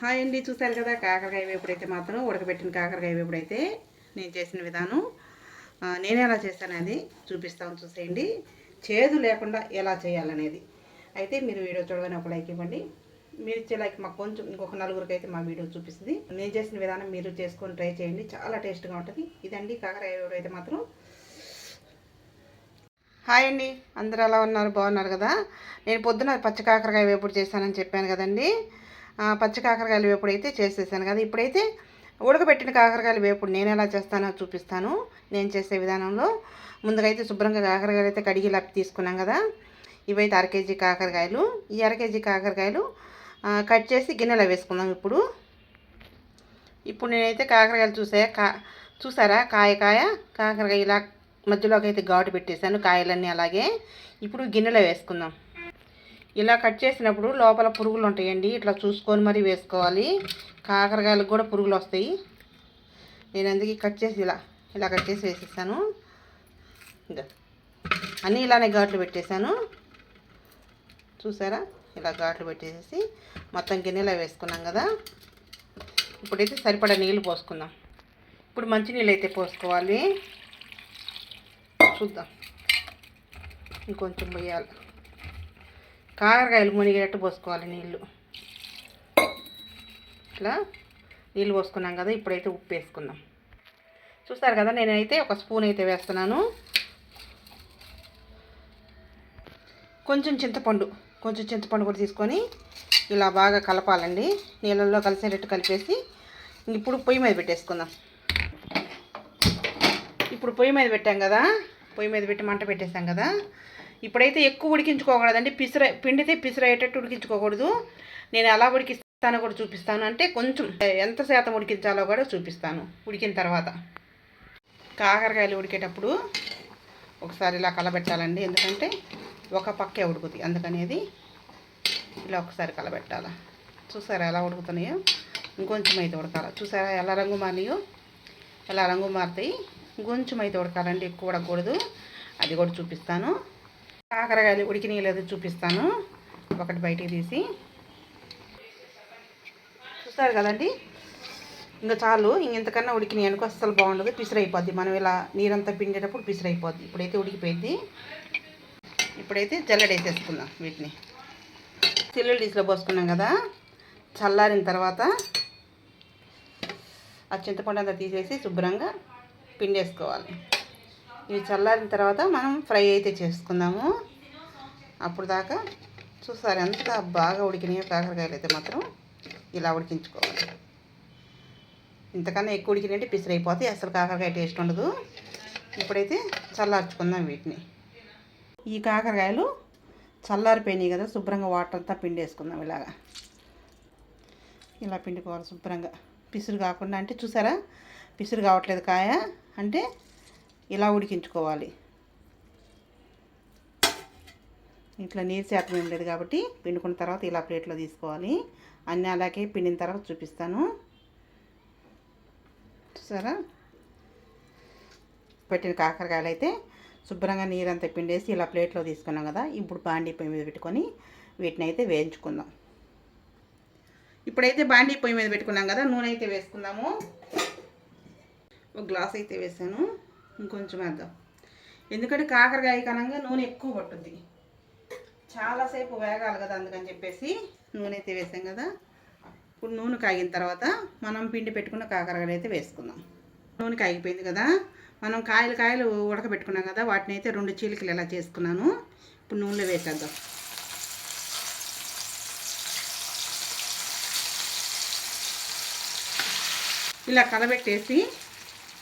Hi అండి చూసారు కదా? కాకరకాయ వేపుడైతే మాత్రం ఉడకబెట్టిన కాకరకాయ వేపుడైతే నేను చేసిన విధానం. నేను ఎలా చేశాను అది చూపిస్తాను చూసేయండి. చేదు లేకుండా ఎలా చేయాలనేది. అయితే మీరు వీడియో చూడగానే ఒక లైక్ ఇవ్వండి. మీరు ఇచ్చే లైక్ మాకు కొంచెం ఇంకొక నలుగురికి అయితే మా వీడియో చూపిస్తుంది. నేను చేసిన విధానం మీరు చేసుకొని ట్రై చేయండి. చాలా టేస్ట్గా ఉంటుంది. ఇదండి కాకరకాయ వేపుడు అయితే మాత్రం. హాయ్ అండి అందరూ ఎలా ఉన్నారు? బాగున్నారు కదా? నేను పొద్దున పచ్చి కాకరకాయ వేపుడు చేశానని చెప్పాను కదండి. పచ్చి కాకరకాయల వేపుడు అయితే చేసేసాను కదా. ఇప్పుడైతే ఉడకబెట్టిన కాకరకాయల వేపుడు నేను ఎలా చేస్తానో చూపిస్తాను. నేను చేసే విధానంలో ముందుగా అయితే శుభ్రంగా కాకరకాయలు అయితే కడిగి లప్పి తీసుకున్నాం కదా. ఇవైతే అర కేజీ కాకరకాయలు. ఈ అర కేజీ కాకరకాయలు కట్ చేసి గిన్నెలో వేసుకుందాం ఇప్పుడు. ఇప్పుడు నేనైతే కాకరకాయలు చూసా కా చూసారా? కాయ కాయ కాకరకాయ ఇలా మధ్యలోకి అయితే ఘాటు పెట్టేశాను కాయలన్నీ అలాగే. ఇప్పుడు గిన్నెలో వేసుకుందాం. ఇలా కట్ చేసినప్పుడు లోపల పురుగులు ఉంటాయండి. ఇట్లా చూసుకొని మరీ వేసుకోవాలి. కాకరకాయలకు కూడా పురుగులు వస్తాయి. నేను అందుకే కట్ చేసి ఇలా ఇలా కట్ చేసి వేసేసాను. ఇంకా అన్నీ ఇలానే ఘాట్లు పెట్టేశాను. చూసారా? ఇలా ఘాట్లు పెట్టేసేసి మొత్తం గిన్నెలో వేసుకున్నాం కదా. ఇప్పుడైతే సరిపడా నీళ్ళు పోసుకుందాం. ఇప్పుడు మంచినీళ్ళు అయితే పోసుకోవాలి. చూద్దాం. ఇంకొంచెం పోయాలి. కాకరకాయలు మునిగేటట్టు పోసుకోవాలి నీళ్ళు. ఇట్లా నీళ్ళు పోసుకున్నాం కదా ఇప్పుడైతే ఉప్పు వేసుకుందాం. చూస్తారు కదా నేనైతే ఒక స్పూన్ అయితే వేస్తున్నాను. కొంచెం చింతపండు కొంచెం చింతపండు కూడా తీసుకొని ఇలా బాగా కలపాలండి. నీళ్ళల్లో కలిసేటట్టు కలిపేసి ఇప్పుడు పొయ్యి మీద పెట్టేసుకుందాం. ఇప్పుడు పొయ్యి మీద పెట్టాం కదా పొయ్యి మీద పెట్టి మంట పెట్టేసాం కదా ఇప్పుడైతే ఎక్కువ ఉడికించుకోకూడదండి. పిసిర పిండితే పిసిరయ్యేటట్టు ఉడికించుకోకూడదు. నేను ఎలా ఉడికిస్తానో కూడా చూపిస్తాను. అంటే కొంచెం ఎంత శాతం ఉడికించాలో కూడా చూపిస్తాను ఉడికిన తర్వాత. కాకరకాయలు ఉడికేటప్పుడు ఒకసారి ఇలా కలబెట్టాలండి. ఎందుకంటే ఒక పక్కే ఉడుకుతుంది అందుకనేది ఇలా ఒకసారి కలబెట్టాల. చూసారా ఎలా ఉడుకుతున్నాయో? ఇంకొంచెం అయితే ఉడకాలి. చూసారా ఎలా రంగు మారినాయో? ఎలా రంగు మారుతాయి? ఇంకొంచెం అయితే ఉడకాలండి. ఎక్కువ ఉడకూడదు అది కూడా చూపిస్తాను. కాకరకాయలు ఉడికినాయి లేదో చూపిస్తాను. ఒకటి బయటికి తీసి. చూస్తారు కదండి? ఇంకా చాలు. ఇంకెంతకన్నా ఉడికినాయి అనుకో అస్సలు బాగుండదు. పిసిరైపోద్ది. మనం ఇలా నీరంతా పిండేటప్పుడు పిసిరైపోద్ది. ఇప్పుడైతే ఉడికిపోయింది ఇప్పుడైతే జల్లడేసేసుకుందాం వీటిని. సిల్లులు డీస్లో పోసుకున్నాం కదా. చల్లారిన తర్వాత ఆ చింతపండు అంతా తీసేసి శుభ్రంగా పిండేసుకోవాలి. ఇవి చల్లారిన తర్వాత మనం ఫ్రై అయితే చేసుకుందాము. అప్పుడు దాకా చూసారు ఎంత బాగా ఉడికినాయో కాకరకాయలు అయితే మాత్రం ఇలా ఉడికించుకోవాలి. ఇంతకన్నా ఎక్కువ ఉడికినంటే పిసిరైపోతాయి అసలు కాకరకాయ టేస్ట్ ఉండదు. ఇప్పుడైతే చల్లార్చుకుందాం వీటిని. ఈ కాకరకాయలు చల్లారిపోయినాయి కదా శుభ్రంగా వాటర్ అంతా పిండేసుకుందాం ఇలాగా. ఇలా పిండుకోవాలి శుభ్రంగా. పిసురు కాకుండా అంటే చూసారా? పిసురు కావట్లేదు కాయ. అంటే ఇలా ఉడికించుకోవాలి. ఇట్లా నీరు శాతం ఏం లేదు కాబట్టి పిండుకున్న తర్వాత ఇలా ప్లేట్లో తీసుకోవాలి. అన్నీ అలాగే పిండిన తర్వాత చూపిస్తాను. చూసారా? పెట్టిన కాకరకాయలు అయితే శుభ్రంగా నీరంతా పిండేసి ఇలా ప్లేట్లో తీసుకున్నాం కదా ఇప్పుడు బాండీ పొయ్యి మీద పెట్టుకొని వీటిని అయితే వేయించుకుందాం. ఇప్పుడైతే బాండీ పొయ్యి మీద పెట్టుకున్నాం కదా నూనె అయితే వేసుకుందాము. ఒక గ్లాస్ అయితే వేసాను. ఇంకొంచెం వేద్దాం. ఎందుకంటే కాకరకాయ కనంగా నూనె ఎక్కువ పట్టుద్ది. చాలాసేపు వేగాలి కదా అందుకని చెప్పేసి నూనె అయితే వేసాం కదా. ఇప్పుడు నూనె కాగిన తర్వాత మనం పిండి పెట్టుకున్న కాకరకాయలు అయితే వేసుకుందాం. నూనె కాగిపోయింది కదా. మనం కాయలు కాయలు ఉడకబెట్టుకున్నాం కదా. వాటిని అయితే రెండు చీలికలు ఇలా చేసుకున్నాను. ఇప్పుడు నూనెలో వేసేద్దాం. ఇలా కలబెట్టేసి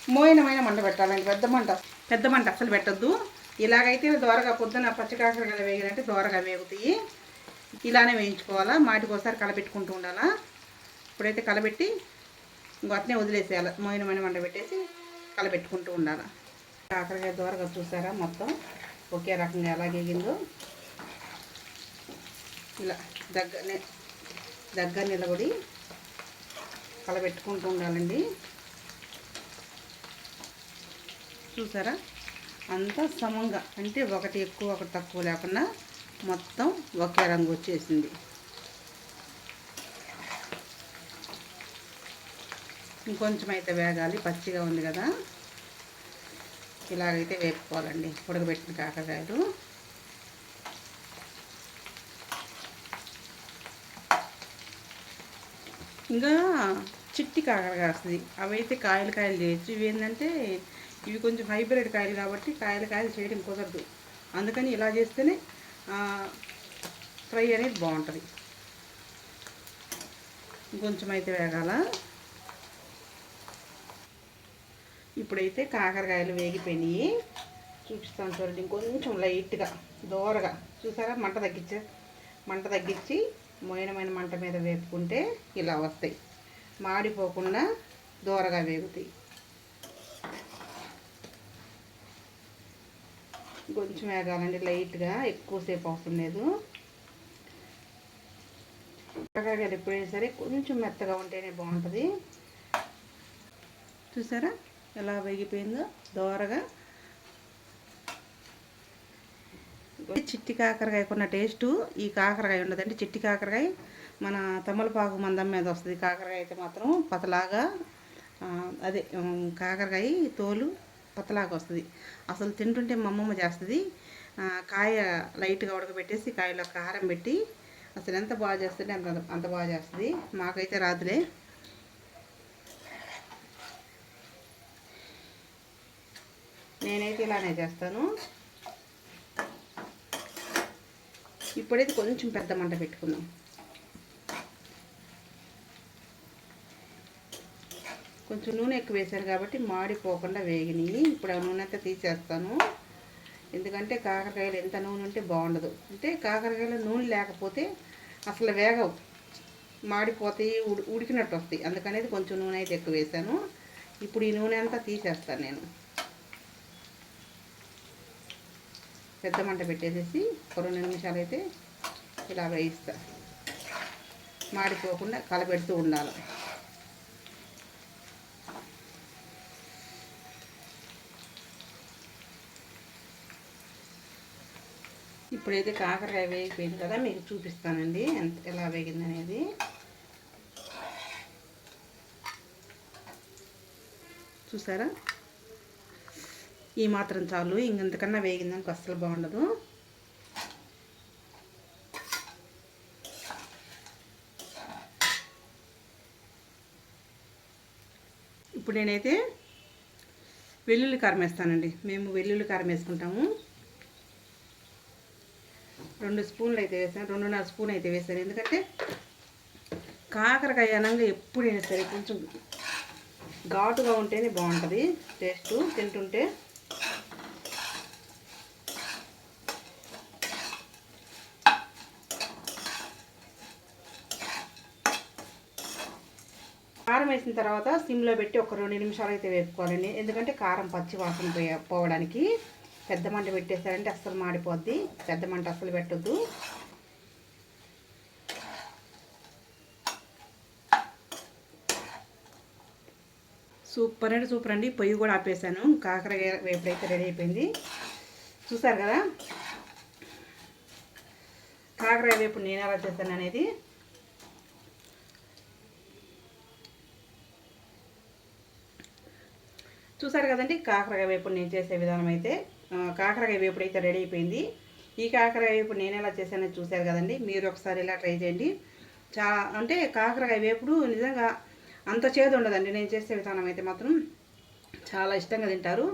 మోయినమైన మంట పెట్టాలండి పెద్ద మంట. పెద్ద మంట అసలు పెట్టద్దు. ఇలాగైతే దోరగా పొద్దున పచ్చికాకరకాయలు వేయాలంటే దోరగా వేగుతాయి. ఇలానే వేయించుకోవాలా మాటికి ఒకసారి కలబెట్టుకుంటూ ఉండాలా. ఇప్పుడైతే కలబెట్టి ఇంకొతనే వదిలేసేయాలి. మోయినమైన మంట పెట్టేసి కలబెట్టుకుంటూ ఉండాలి. కాకరకాయ దోరగా చూసారా మొత్తం? ఒకే రకంగా ఎలా వేగిందో. ఇలా దగ్గర దగ్గర నిలబడి కలబెట్టుకుంటూ ఉండాలండి. చూసారా? అంతా సమంగా. అంటే ఒకటి ఎక్కువ ఒకటి తక్కువ లేకుండా మొత్తం ఒకే రంగు వచ్చేసింది. ఇంకొంచెం అయితే వేగాలి. పచ్చిగా ఉంది కదా. ఇలాగైతే వేపుకోవాలండి. ఉడకబెట్టిన కాకరకాయలు. ఇంకా చిట్టి కాకరకాయ వస్తుంది అవి అయితే కాయలు కాయలు చేయొచ్చు. ఇవి ఏంటంటే ఇవి కొంచెం హైబ్రిడ్ కాయలు కాబట్టి కాయలు కాయలు చేయడం కుదరదు. అందుకని ఇలా చేస్తేనే ఫ్రై అనేది బాగుంటుంది. ఇంకొంచెం అయితే వేగాల. ఇప్పుడైతే కాకరకాయలు వేగిపోయినాయి. చూపిస్తాను చూడండి ఇంకొంచెం లైట్గా దూరగా. చూసారా? మంట తగ్గించే? మంట తగ్గించి మోయనమైన మంట మీద వేపుకుంటే ఇలా వస్తాయి. మాడిపోకుండా దూరగా వేగుతాయి. కొంచెం వేగాలండి లైట్గా ఎక్కువసేపు అవసరం లేదు. కాకరకాయలు ఎప్పుడైనా సరే కొంచెం మెత్తగా ఉంటేనే బాగుంటుంది. చూసారా ఎలా వేగిపోయిందో దోరగా. చిట్టి కాకరకాయ కొన్న టేస్ట్ ఈ కాకరకాయ ఉండదండి. చిట్టి కాకరకాయ మన తమలపాకు మందం మీద వస్తుంది. కాకరకాయ అయితే మాత్రం పతలాగా అదే కాకరకాయ తోలు పతలాగా వస్తుంది. అసలు తింటుంటే మా అమ్మమ్మ చేస్తుంది. కాయ లైట్గా ఉడకబెట్టేసి కాయలో కారం పెట్టి అసలు ఎంత బాగా చేస్తుంటే అంత అంత బాగా చేస్తుంది. మాకైతే రాదులే. నేనైతే ఇలానే చేస్తాను. ఇప్పుడైతే కొంచెం పెద్ద మంట పెట్టుకుందాం. కొంచెం నూనె ఎక్కువ వేసాను కాబట్టి మాడిపోకుండా వేగినాయి ఇప్పుడు ఆ నూనె అంతా తీసేస్తాను. ఎందుకంటే కాకరకాయలు ఎంత నూనె ఉంటే బాగుండదు. అంటే కాకరకాయలు నూనె లేకపోతే అసలు వేగవు. మాడిపోతాయి ఉడి ఉడికినట్టు వస్తాయి. అందుకనేది కొంచెం నూనె అయితే ఎక్కువ వేసాను ఇప్పుడు ఈ నూనె అంతా తీసేస్తాను నేను. పెద్ద మంట పెట్టేసేసి ఒక రెండు నిమిషాలు అయితే ఇలా వేయిస్తా. మాడిపోకుండా కలబెడుతూ ఉండాలి. ఇప్పుడైతే కాకరకాయ వేగిపోయింది కదా మీకు చూపిస్తానండి ఎంత ఎలా వేగింది అనేది చూసారా? ఈ మాత్రం చాలు ఇంకంతకన్నా వేగిందానికి అస్సలు బాగుండదు. ఇప్పుడు నేనైతే వెల్లుల్లి కారం వేస్తానండి. మేము వెల్లుల్లి కారం వేసుకుంటాము. రెండు స్పూన్లు అయితే వేసాను రెండున్నర స్పూన్ అయితే వేసాను ఎందుకంటే కాకరకాయ అనంగా ఎప్పుడైనా సరే కొంచెం ఘాటుగా ఉంటేనే బాగుంటుంది. టేస్ట్ తింటుంటే. కారం వేసిన తర్వాత సిమ్లో పెట్టి ఒక రెండు నిమిషాలు అయితే వేపుకోవాలండి. ఎందుకంటే కారం పచ్చి వాసన పోవడానికి. పెద్ద మంట పెట్టేసారంటే అస్సలు మాడిపోద్ది. పెద్ద మంట అస్సలు పెట్టద్దు. సూపర్ అంటే సూపర్ అండి. పొయ్యి కూడా ఆపేసాను. కాకరకాయ వేపుడైతే రెడీ అయిపోయింది. చూసారు కదా? కాకరకాయ వేపుడు నేను ఎలా చేశాను అనేది. చూసారు కదండి? కాకరకాయ వేపుడు నేను చేసే విధానం అయితే. కాకరకాయ వేపుడు అయితే రెడీ అయిపోయింది. ఈ కాకరకాయ వేపుడు నేను ఎలా చేశానో చూశారు కదండి. మీరు ఒకసారి ఇలా ట్రై చేయండి. చా అంటే కాకరకాయ వేపుడు నిజంగా అంత చేదు ఉండదండి. నేను చేసే విధానం అయితే మాత్రం చాలా ఇష్టంగా తింటారు.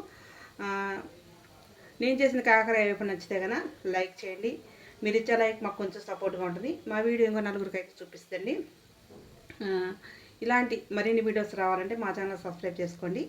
నేను చేసిన కాకరకాయ వేపుడు నచ్చితే కనుక లైక్ చేయండి. మీరు ఇచ్చే లైక్ మాకు కొంచెం సపోర్ట్గా ఉంటుంది. మా వీడియో ఇంకో నలుగురికి అయితే చూపిస్తండి ఇలాంటి మరిన్ని వీడియోస్ రావాలంటే మా ఛానల్ సబ్స్క్రైబ్ చేసుకోండి.